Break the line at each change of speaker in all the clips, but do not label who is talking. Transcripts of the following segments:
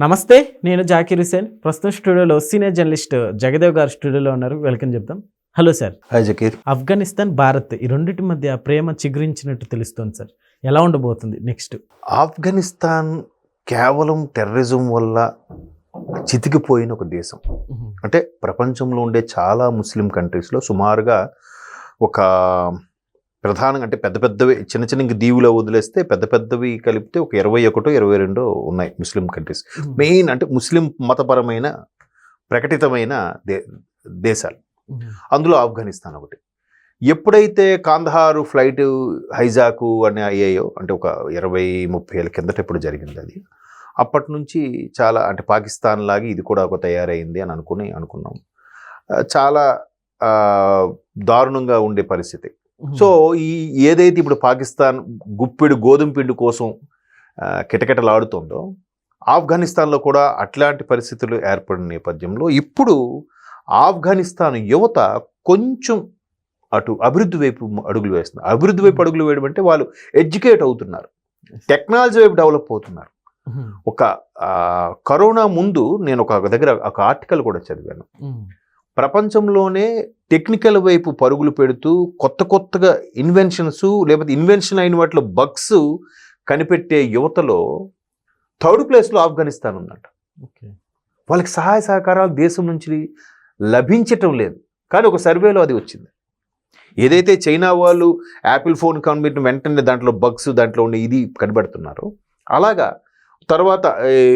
నమస్తే నేను జాకీర్ హుసేన్ ప్రస్తుతం స్టూడియోలో సీనియర్ జర్నలిస్ట్ జగదేవ్ గారు స్టూడియోలో ఉన్నారు. వెల్కమ్ చెప్తాం. Hello sir.
Hi Zakir.
Afghanistan Bharat ఈ రెండింటి మధ్య ప్రేమ చిగురించినట్టు తెలుస్తోంది సార్. ఎలా ఉండబోతుంది నెక్స్ట్?
ఆఫ్ఘనిస్తాన్ కేవలం టెర్రరిజం వల్ల చితికిపోయిన ఒక దేశం. అంటే ప్రపంచంలో ఉండే చాలా ముస్లిం కంట్రీస్లో సుమారుగా ఒక ప్రధానంగా అంటే పెద్ద పెద్దవి చిన్న చిన్న దీవులో వదిలేస్తే పెద్ద పెద్దవి కలిపితే ఒక ఇరవై ఒకటో ఇరవై రెండో ఉన్నాయి ముస్లిం కంట్రీస్. మెయిన్ అంటే ముస్లిం మతపరమైన ప్రకటితమైన దే దేశాలు. అందులో ఆఫ్ఘనిస్తాన్ ఒకటి. ఎప్పుడైతే కాందహారు ఫ్లైట్ హైజాకు అని అయ్యాయో అంటే ఒక ఇరవై ముప్పై ఏళ్ళ కిందట ఎప్పుడు జరిగింది అది. అప్పటి నుంచి చాలా అంటే పాకిస్తాన్ లాగా ఇది కూడా ఒక తయారైంది అని అనుకుని అనుకున్నాం. చాలా దారుణంగా ఉండే పరిస్థితి. సో ఈ ఏదైతే ఇప్పుడు పాకిస్తాన్ గుప్పెడు గోధుమ పిండి కోసం కిటకిటలాడుతుందో ఆఫ్ఘనిస్తాన్లో కూడా అట్లాంటి పరిస్థితులు ఏర్పడిన నేపథ్యంలో ఇప్పుడు ఆఫ్ఘనిస్తాన్ యువత కొంచెం అటు అభివృద్ధి వైపు అడుగులు వేస్తున్నారు. అభివృద్ధి వైపు అడుగులు వేయడం అంటే వాళ్ళు ఎడ్యుకేట్ అవుతున్నారు. టెక్నాలజీ వైపు డెవలప్ అవుతున్నారు ఒక కరోనా ముందు నేను ఒక దగ్గర ఒక ఆర్టికల్ కూడా చదివాను. ప్రపంచంలోనే టెక్నికల్ వైపు పరుగులు పెడుతూ కొత్త కొత్తగా ఇన్వెన్షన్స్ లేకపోతే ఇన్వెన్షన్ అయిన వాటిలో బగ్స్ కనిపెట్టే యువతలో థర్డ్ ప్లేస్లో ఆఫ్ఘనిస్తాన్ ఉందంట. వాళ్ళకి సహాయ సహకారాలు దేశం నుంచి లభించటం లేదు. కానీ ఒక సర్వేలో అది వచ్చింది. ఏదైతే చైనా వాళ్ళు యాపిల్ ఫోన్ కనిపెట్టిన వెంటనే దాంట్లో బగ్స్ దాంట్లో ఉండే ఇది కనబడుతున్నారు అలాగా తర్వాత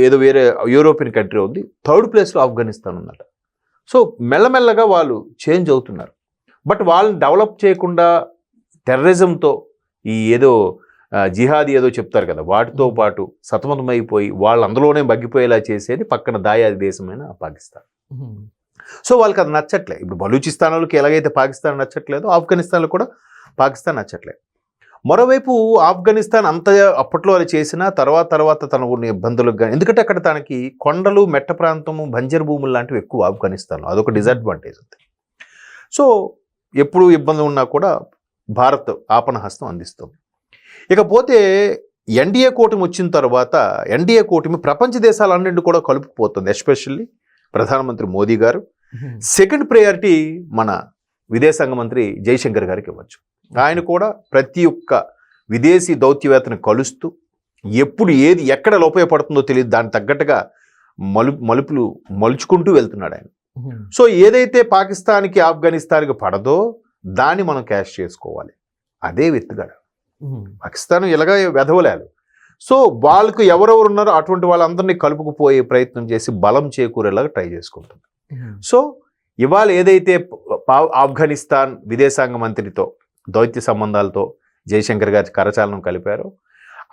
ఏదో వేరే యూరోపియన్ కంట్రీ ఉంది. థర్డ్ ప్లేస్లో ఆఫ్ఘనిస్తాన్ ఉందట. సో మెల్లమెల్లగా వాళ్ళు చేంజ్ అవుతున్నారు. బట్ వాళ్ళని డెవలప్ చేయకుండా టెర్రరిజంతో ఈ ఏదో జిహాదీ ఏదో చెప్తారు కదా వాటితో పాటు సతమతమైపోయి వాళ్ళు అందులోనే బగ్గిపోయేలా చేసేది పక్కన దాయాది దేశమైన పాకిస్తాన్. సో వాళ్ళకి అది నచ్చట్లే. ఇప్పుడు బలూచిస్తాన్ వాళ్ళకి ఎలాగైతే పాకిస్తాన్ నచ్చట్లేదో ఆఫ్ఘనిస్తాన్లో కూడా పాకిస్తాన్ నచ్చట్లేదు మరోవైపు ఆఫ్ఘనిస్తాన్ అంత అప్పట్లో అది చేసిన తర్వాత తర్వాత తన ఉన్న ఇబ్బందులకు కానీ ఎందుకంటే అక్కడ తనకి కొండలు మెట్ట ప్రాంతము బంజర్ భూములు లాంటివి ఎక్కువ ఆఫ్ఘనిస్తాన్లో. అదొక డిసడ్వాంటేజ్ ఉంది సో ఎప్పుడు ఇబ్బంది ఉన్నా కూడా భారత్ ఆపణ హస్తం అందిస్తుంది. ఇకపోతే ఎన్డీఏ కూటమి వచ్చిన తర్వాత ఎన్డీఏ కూటమి ప్రపంచ దేశాలన్నింటి కూడా కలుపుకుపోతుంది ఎస్పెషల్లీ ప్రధానమంత్రి మోదీ గారు. సెకండ్ ప్రయారిటీ మన విదేశాంగ మంత్రి జైశంకర్ గారికి ఇవ్వచ్చు. ఆయన కూడా ప్రతి ఒక్క విదేశీ దౌత్యవేత్తను కలుస్తూ ఎప్పుడు ఏది ఎక్కడ ఉపయోగపడుతుందో తెలియదు. దానికి తగ్గట్టుగా మలు మలుపులు మలుచుకుంటూ వెళ్తున్నాడు ఆయన. సో ఏదైతే పాకిస్తాన్కి ఆఫ్ఘనిస్తాన్కి పడదో దాన్ని మనం క్యాష్ చేసుకోవాలి. అదే వెత్తుగడ. పాకిస్తాన్ ఇలాగ వెధవలేరు సో వాళ్ళకు ఎవరెవరు ఉన్నారో అటువంటి వాళ్ళందరినీ కలుపుకుపోయే ప్రయత్నం చేసి బలం చేకూరేలాగా ట్రై చేసుకుంటుంది. సో ఇవాళ ఏదైతే ఆఫ్ఘనిస్తాన్ విదేశాంగ మంత్రితో దౌత్య సంబంధాలతో జయశంకర్ గారి కరచాలనం కలిపారో.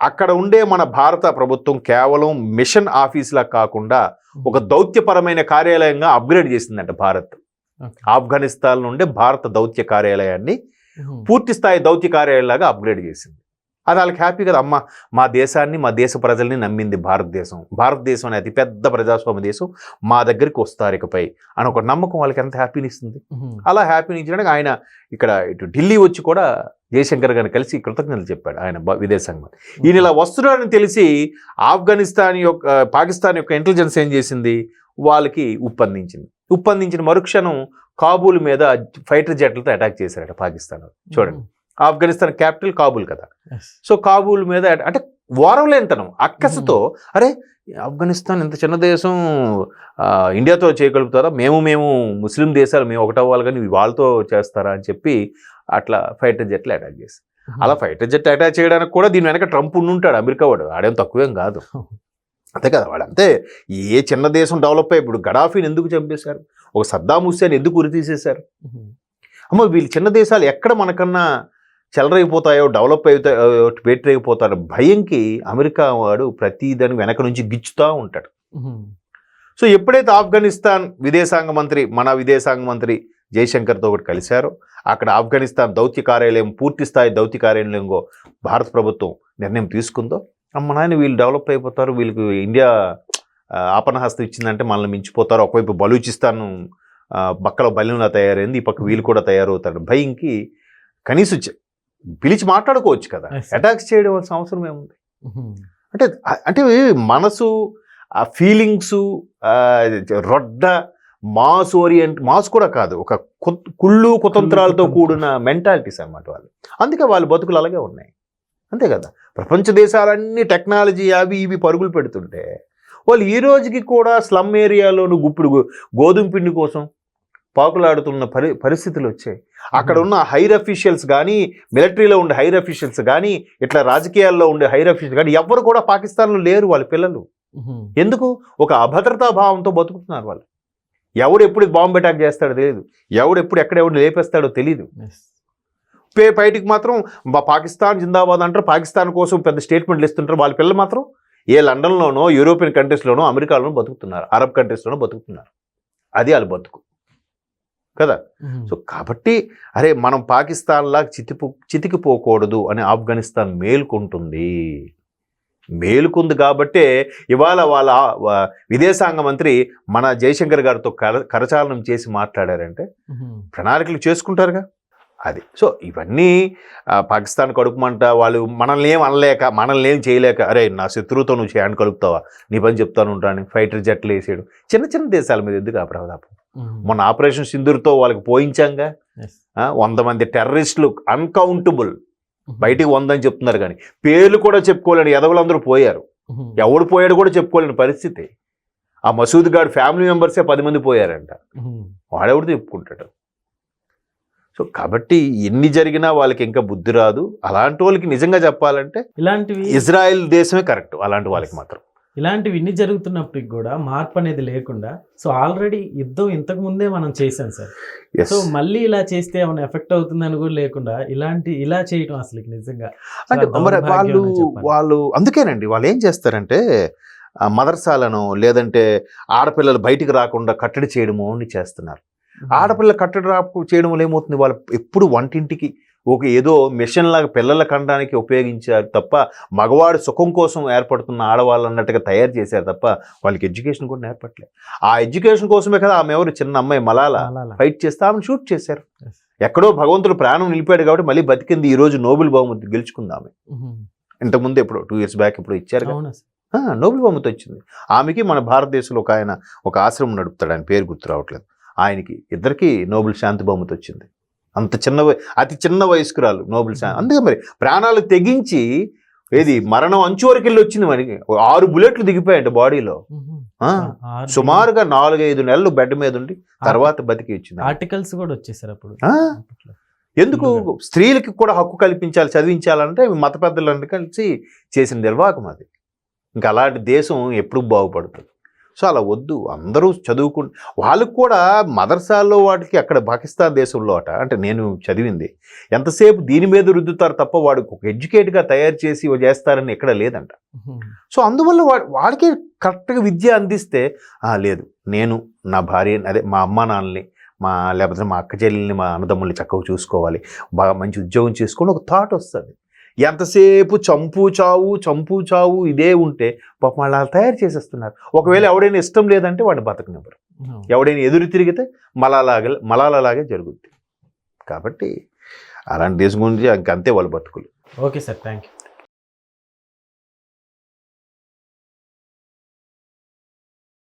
అక్కడ ఉండే మన భారత ప్రభుత్వం కేవలం మిషన్ ఆఫీస్లా కాకుండా ఒక దౌత్యపరమైన కార్యాలయంగా అప్గ్రేడ్ చేసిందంట భారత్. ఆఫ్ఘనిస్తాన్ నుండి భారత దౌత్య కార్యాలయాన్ని పూర్తి స్థాయి దౌత్య కార్యాలయంలాగా అప్గ్రేడ్ చేసింది. అది వాళ్ళకి హ్యాపీ కదా. అమ్మ మా దేశాన్ని మా దేశ ప్రజల్ని నమ్మింది భారతదేశం. భారతదేశం అనే అతిపెద్ద ప్రజాస్వామ్య దేశం. మా దగ్గరికి వస్తారు ఇకపై అని ఒక నమ్మకం వాళ్ళకి ఎంత హ్యాపీని ఇస్తుంది అలా హ్యాపీని ఇచ్చడానికి ఆయన ఇక్కడ ఇటు ఢిల్లీ వచ్చి కూడా జయశంకర్ గారిని కలిసి కృతజ్ఞతలు చెప్పాడు ఆయన విదేశాంగ. మంత్రి ఈయన ఇలా వస్తున్నాడని తెలిసి ఆఫ్ఘనిస్తాన్ యొక్క పాకిస్తాన్ యొక్క ఇంటెలిజెన్స్ ఏం చేసింది? వాళ్ళకి ఉప్పందించింది. ఉప్పందించిన మరుక్షణం కాబూల్ మీద ఫైటర్ జెట్లతో అటాక్ చేశారట పాకిస్తాన్. చూడండి. ఆఫ్ఘనిస్తాన్ క్యాపిటల్ కాబూల్ కదా. సో కాబూల్ మీద అట- అంటే వారంలేనితనం అక్కసతో అరే ఆఫ్ఘనిస్తాన్ ఇంత చిన్న దేశం ఇండియాతో చేయగలుగుతారా? మేము మేము ముస్లిం దేశాలు మేము ఒకటవ్వాలి కానీ వాళ్ళతో చేస్తారా అని చెప్పి అట్లా ఫైటర్ జెట్లు అటాక్ చేసి. అలా ఫైటర్ జెట్ అటాక్ చేయడానికి కూడా దీని వెనక ట్రంప్ ఉండుంటాడు అమెరికా వాడు. ఆడేం తక్కువేం కాదు. అంతే కదా వాడు. అంతే. ఏ చిన్న దేశం డెవలప్ అయ్యి ఇప్పుడు గడాఫీని ఎందుకు చంపేశారు? ఒక సద్దాం హుస్సేన్ ఎందుకు ఉరి తీసేశారు అమ్మ వీళ్ళు చిన్న దేశాలు ఎక్కడ మనకన్నా చెలరైపోతాయో డెవలప్ అవుతాయో అయిపోతారో భయంకి అమెరికా వాడు ప్రతి దాని వెనక నుంచి గిచ్చుతూ ఉంటాడు. సో ఎప్పుడైతే ఆఫ్ఘనిస్తాన్ విదేశాంగ మంత్రి మన విదేశాంగ మంత్రి జయశంకర్తో ఒకటి కలిశారో అక్కడ ఆఫ్ఘనిస్తాన్ దౌత్య కార్యాలయం పూర్తి స్థాయి దౌత్య కార్యాలయంలో భారత ప్రభుత్వం నిర్ణయం తీసుకుందో అమ్మ నాయన వీళ్ళు డెవలప్ అయిపోతారు వీళ్ళకి ఇండియా ఆ, ఆపన్నహస్తం ఇచ్చిందంటే మనల్ని మించిపోతారు ఒకవైపు బలూచిస్తాన్ బక్కల బలిలా తయారైంది ఈ పక్క వీళ్ళు కూడా తయారవుతారు భయంకి కనీసం పిలిచి మాట్లాడుకోవచ్చు కదా. అటాక్స్ చేయడం అవసరం ఏముంది? అంటే అంటే మనసు ఆ ఫీలింగ్స్ రొడ్డ మాస్ ఓరియంట్ మాస్ కూడా కాదు ఒక కుళ్ళు కుతంత్రాలతో
కుతంత్రం.
కూడిన మెంటాలిటీస్ అన్నమాట వాళ్ళు. అందుకే వాళ్ళ బతుకులు అలాగే ఉన్నాయి. అంతే కదా. ప్రపంచ దేశాలన్నీ టెక్నాలజీ అవి ఇవి పరుగులు పెడుతుంటే వాళ్ళు ఈ రోజుకి కూడా స్లమ్ ఏరియాలోను గుప్పుడు గోధుమ పిండి కోసం పాకులాడుతున్న పరి పరిస్థితులు వచ్చాయి. అక్కడ ఉన్న హైర్ అఫీషియల్స్ కానీ మిలిటరీలో ఉండే హైర్ అఫీషియల్స్ కానీ ఇట్లా రాజకీయాల్లో ఉండే హైర్ అఫీషియల్స్ కానీ ఎవ్వరు కూడా పాకిస్తాన్లో లేరు వాళ్ళ పిల్లలు. ఎందుకు? ఒక అభద్రతా భావంతో బతుకుతున్నారు వాళ్ళు. ఎవడు ఎప్పుడు బాంబు అటాక్ చేస్తాడో తెలియదు ఎవడు ఎప్పుడు ఎక్కడ ఎవడు లేపేస్తాడో తెలియదు. పే బయటికి మాత్రం పాకిస్తాన్ జిందాబాద్ అంటారు. పాకిస్తాన్ కోసం పెద్ద స్టేట్మెంట్లు ఇస్తుంటారు. వాళ్ళ పిల్లలు మాత్రం ఏ లండన్లోనో యూరోపియన్ కంట్రీస్లోనో అమెరికాలోనో బతుకుతున్నారు. అరబ్ కంట్రీస్లోనో బతుకుతున్నారు. అది వాళ్ళ బతుకు. కదా. సో కాబట్టి అరే మనం పాకిస్తాన్ లాగా చితిపు చితికిపోకూడదు అని ఆఫ్ఘనిస్తాన్ మేలుకుంటుంది మేలుకుంది కాబట్టే ఇవాళ వాళ్ళ విదేశాంగ మంత్రి మన జయశంకర్ గారితో కర కరచాలనం చేసి మాట్లాడారంటే. ప్రణాళికలు చేసుకుంటారుగా అది సో ఇవన్నీ పాకిస్తాన్ కడుపుమంట వాళ్ళు మనల్ని ఏం అనలేక మనల్ని ఏం చేయలేక అరే నా శత్రువుతో నువ్వు చేయని కలుపుతావా నీ పని చెప్తాను ఉంటాను ఫైటర్ జట్లు వేసేయడం చిన్న చిన్న దేశాల మీద ఎందుకు ఆ ప్రదాపం
ఉహుం.
మొన్న ఆపరేషన్ సింధూర్తో వాళ్ళకి పోయించాంగా. వంద మంది టెర్రరిస్టులు అన్కౌంటబుల్. బయటికి వందని చెప్తున్నారు కానీ పేర్లు కూడా చెప్పుకోలేని ఎదవులందరూ పోయారు. ఎవడు పోయాడు కూడా చెప్పుకోలేని పరిస్థితి. ఆ మసూద్ గారి ఫ్యామిలీ మెంబర్సే పది మంది పోయారంట. వాడెవడు చెప్పుకుంటాడు? సో కాబట్టి ఎన్ని జరిగినా వాళ్ళకి ఇంకా బుద్ధి రాదు. అలాంటి వాళ్ళకి నిజంగా చెప్పాలంటే
ఇలాంటివి
ఇజ్రాయెల్ దేశమే కరెక్ట్. అలాంటి వాళ్ళకి మాత్రం.
ఇలాంటివి ఇన్ని జరుగుతున్నప్పటికి కూడా మార్పు అనేది లేకుండా సో ఆల్రెడీ యుద్ధం ఇంతకు ముందే మనం చేసాం సార్. సో మళ్ళీ ఇలా చేస్తే ఏమైనా ఎఫెక్ట్ అవుతుందని కూడా లేకుండా ఇలాంటి ఇలా చేయటం అసలు నిజంగా
అంటే మరి వాళ్ళు. వాళ్ళు అందుకేనండి వాళ్ళు ఏం చేస్తారంటే మదర్సాలను లేదంటే ఆడపిల్లలు బయటికి రాకుండా కట్టడి చేయడము అని చేస్తున్నారు. ఆడపిల్ల కట్టడి రాకు చేయడం ఏమవుతుంది? వాళ్ళు ఎప్పుడు వంటింటికి ఒక ఏదో మిషన్ లాగా పిల్లల కనడానికి ఉపయోగించారు తప్ప మగవాడు సుఖం కోసం ఏర్పడుతున్న ఆడవాళ్ళు అన్నట్టుగా తయారు చేశారు తప్ప వాళ్ళకి ఎడ్యుకేషన్ కూడా నేర్పట్లేదు ఆ ఎడ్యుకేషన్ కోసమే కదా ఆమె ఎవరు చిన్న అమ్మాయి మలాల. ఫైట్ చేస్తే ఆమెను షూట్ చేశారు. ఎక్కడో భగవంతుడు ప్రాణం నిలిపాడు కాబట్టి మళ్ళీ బతికింది ఈ రోజు నోబెల్ బహుమతి గెలుచుకుంది ఆమె. ఇంతకుముందు ఎప్పుడు టూ ఇయర్స్ బ్యాక్ ఇప్పుడు ఇచ్చారు నోబెల్ బహుమతి వచ్చింది. ఆమెకి మన భారతదేశంలో ఒక ఆయన ఒక ఆశ్రమం నడుపుతాడు ఆయన పేరు గుర్తు రావట్లేదు. ఆయనకి ఇద్దరికి నోబెల్ శాంతి బహుమతి వచ్చింది. అంత చిన్న అతి చిన్న వయస్కురాలు నోబెల్ శాంతి అందుకే మరి ప్రాణాలు తెగించి ఏది మరణం అంచు వరకు వెళ్ళి వచ్చింది మనకి ఆరు బుల్లెట్లు దిగిపోయాయంట బాడీలో. సుమారుగా నాలుగైదు నెలలు బెడ్ మీద ఉండి తర్వాత బతికి వచ్చింది.
ఆర్టికల్స్ కూడా వచ్చేసారు అప్పుడు?
ఎందుకు? స్త్రీలకి కూడా హక్కు కల్పించాలి చదివించాలంటే మత పెద్దలందరూ కలిసి చేసిన నిర్వాహకం అది. ఇంకా అలాంటి దేశం ఎప్పుడు బాగుపడుతుంది. సో అలా వద్దు. అందరూ చదువుకు వాళ్ళకు కూడా మదర్సాల్లో వాటికి అక్కడ పాకిస్తాన్ దేశంలో అట అంటే నేను చదివింది. ఎంతసేపు దీని మీద రుద్దుతారు తప్ప వాడికి ఒక ఎడ్యుకేట్గా తయారు చేసి చేస్తారని ఎక్కడ లేదంట. సో అందువల్ల వా వాడికి కరెక్ట్గా విద్య అందిస్తే "ఆ, లేదు. నేను నా భార్య అదే మా అమ్మ నాన్నని మా లేకపోతే మా అక్క చెల్లెల్ని మా అన్నదమ్ముల్ని చక్కగా చూసుకోవాలి. బాగా మంచి ఉద్యోగం చేసుకొని ఒక థాట్ వస్తుంది. ఎంతసేపు చంపు చావు చంపు చావు ఇదే ఉంటే పాపం వాళ్ళు తయారు చేసేస్తున్నారు. ఒకవేళ ఎవడైనా ఇష్టం లేదంటే వాడిని బతకనివ్వరు. ఎవడైనా ఎదురు తిరిగితే మలాలాగే మలాలలాగే జరుగుద్ది. కాబట్టి అలాంటి దేశం గురించి ఇంకంతే వాళ్ళ బతుకులు.
Okay sir thank you